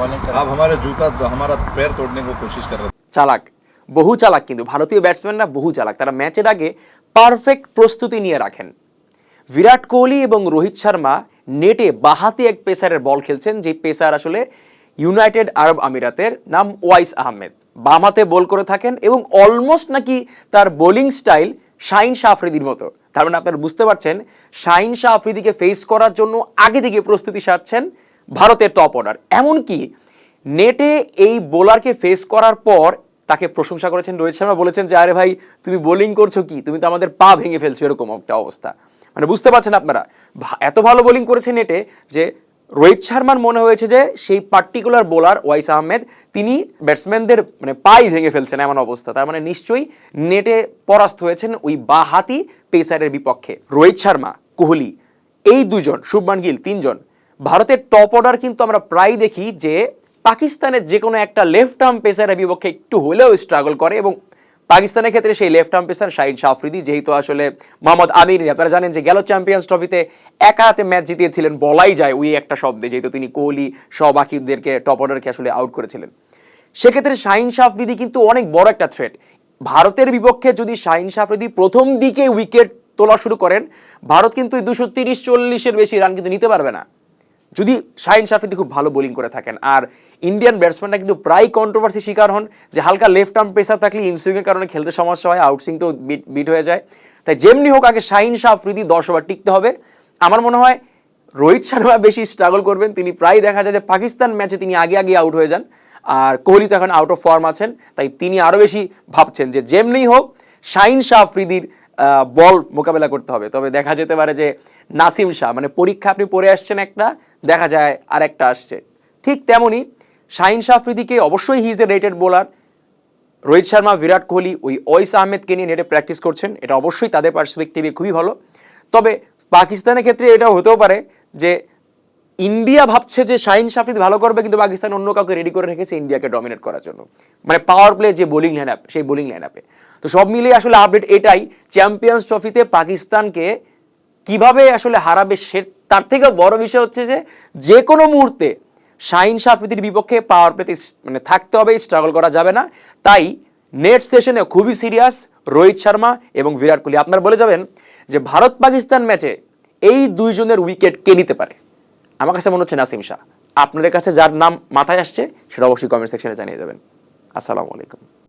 Bowling कर आप हमारे जूता हमारा पैर तोड़ने को कोशिश कर रहे थे চালাক বহু চালাক কিন্তু ভারতীয় ব্যাটসম্যানরা বহু চালাক তারা ম্যাচের আগে পারফেক্ট প্রস্তুতি নিয়ে রাখেন বিরাট কোহলি এবং রোহিত শর্মা নেটে বাহাতি এক পেসারের বল খেলছেন যে পেসার আসলে ইউনাইটেড আরব আমিরাতের নাম ওয়াইস আহমেদ বাম হাতে বল করে থাকেন এবং অলমোস্ট নাকি তার বোলিং স্টাইল শাইন শাহ আফ্রিদির মতো তার মানে আপনারা বুঝতে পারছেন শাইন শাহ আফ্রিদিকে ফেস করার জন্য আগে থেকে প্রস্তুতি সারছেন ভারতের টপ অর্ডার এমনকি নেটে এই বোলারকে ফেস করার পর তাকে প্রশংসা করেছেন রোহিত শর্মা, বলেছেন যে, আরে ভাই, তুমি বোলিং করছ কি? তুমি তো আমাদের পা ভেঙে ফেলছো, এরকম একটা অবস্থা। মানে বুঝতে পারছেন আপনারা এত ভালো বোলিং করেছে নেটে যে, রোহিত শর্মার মনে হয়েছে যে, সেই পার্টিকুলার বোলার ওয়াইস আহমেদ, তিনি ব্যাটসম্যানদের মানে পাই ভেঙে ফেলছেন এমন অবস্থা। তার মানে নিশ্চয়ই নেটে পরাস্ত হয়েছেন ওই বাহাতি পেসারের বিপক্ষে। রোহিত শর্মা, কোহলি, এই দুজন, শুভমান গিল, তিনজন ভারতের টপ অর্ডার কিন্তু আমরা প্রায় দেখি যে পাকিস্তানের যে কোনো একটা লেফট আর্ম পেসারের বিপক্ষে একটু হলেও স্ট্রাগল করে এবং পাকিস্তানের ক্ষেত্রে সেই left arm pacer Shaheen Shah Afridi যেহেতু আসলে মোহাম্মদ আমির আপনারা জানেন যে গেল চ্যাম্পিয়ন্স ট্রফিতে একা হাতে ম্যাচ জিতিয়েছিলেন, বলাই যায় ওই একটা শব্দে, যেহেতু তিনি কোহলি সহ বাকিদেরকে টপ অর্ডারকে আসলে আউট করেছিলেন। সেক্ষেত্রে শাহিন শাহ আফ্রিদি কিন্তু অনেক বড় একটা থ্রেট ভারতের বিপক্ষে যদি শাহিন শাহ আফ্রিদি প্রথম দিকে উইকেট তোলা শুরু করেন, ভারত কিন্তু দুশো তিরিশ চল্লিশের বেশি রান কিন্তু নিতে পারবে না। যদি শাহিন শাফিদি খুব ভালো বোলিং করে থাকেন, আর ইন্ডিয়ান ব্যাটসম্যানরা কিন্তু প্রায় কন্ট্রোভার্সি শিকার হন, যে হালকা লেফট আর্ম পেসার থাকলে ইনসুইংয়ের কারণে খেলতে সমস্যা হয় আউটসুইং তো বিট বিট হয়ে যায়। তাই যেমনি হোক আগে শাহিন শাহ আফ্রিদি দশ ওভার টিকতে হবে। আমার মনে হয় রোহিত শর্মা বেশি স্ট্রাগল করবেন, তিনি প্রায় দেখা যায় যে পাকিস্তান ম্যাচে তিনি আগে আগে আউট হয়ে যান, আর কোহলি তো এখন আউট অফ ফর্ম আছেন, তাই তিনি আরও বেশি ভাবছেন যে যেমনি হোক শাহিন শাহ বল মোকাবেলা করতে হবে। তবে দেখা যেতে পারে যে নাসিম শাহ মানে পরীক্ষা আপনি পড়ে আসছেন একটা দেখা যায় আর একটা আসছে। ঠিক তেমনই শাহিন শাহ অবশ্যই he is a rated bowler Rohit Sharma, Virat Kohli ওই ওয়েস আহমেদকে নিয়ে নেটে প্র্যাকটিস করছেন। এটা অবশ্যই তাদের পার্সপেক্টিভে খুবই ভালো। তবে পাকিস্তানের ক্ষেত্রে এটাও হতেও পারে যে ইন্ডিয়া ভাবছে যে শাহিন শাফিদ ভালো করবে, কিন্তু পাকিস্তান অন্য কাউকে রেডি করে রেখেছে ইন্ডিয়াকে ডমিনেট করার জন্য। মানে পাওয়ার প্লে যে বোলিং আপ সেই বোলিং আপে তো সব মিলিয়ে আসলে আপডেট এটাই চ্যাম্পিয়ন্স ট্রফিতে পাকিস্তানকে কীভাবে আসলে হারাবে সে, তার থেকে বড় বিষয় হচ্ছে যে যে কোনো মুহূর্তে শাহিন শাফিদির বিপক্ষে পাওয়ার প্লেতে মানে থাকতে হবে স্ট্রাগল করা যাবে না। তাই নেট সেশনে খুবই সিরিয়াস রোহিত শর্মা এবং বিরাট কোহলি। আপনারা বলে যাবেন যে ভারত পাকিস্তান ম্যাচে এই দুইজনের উইকেট কে নিতে পারে? আমার কাছে মনে হচ্ছে নাসিম শাহ। আপনাদের কাছে যার নাম মাথায় আসছে, সেটা অবশ্যই কমেন্ট সেকশনে জানিয়ে যাবেন আসসালামু আলাইকুম।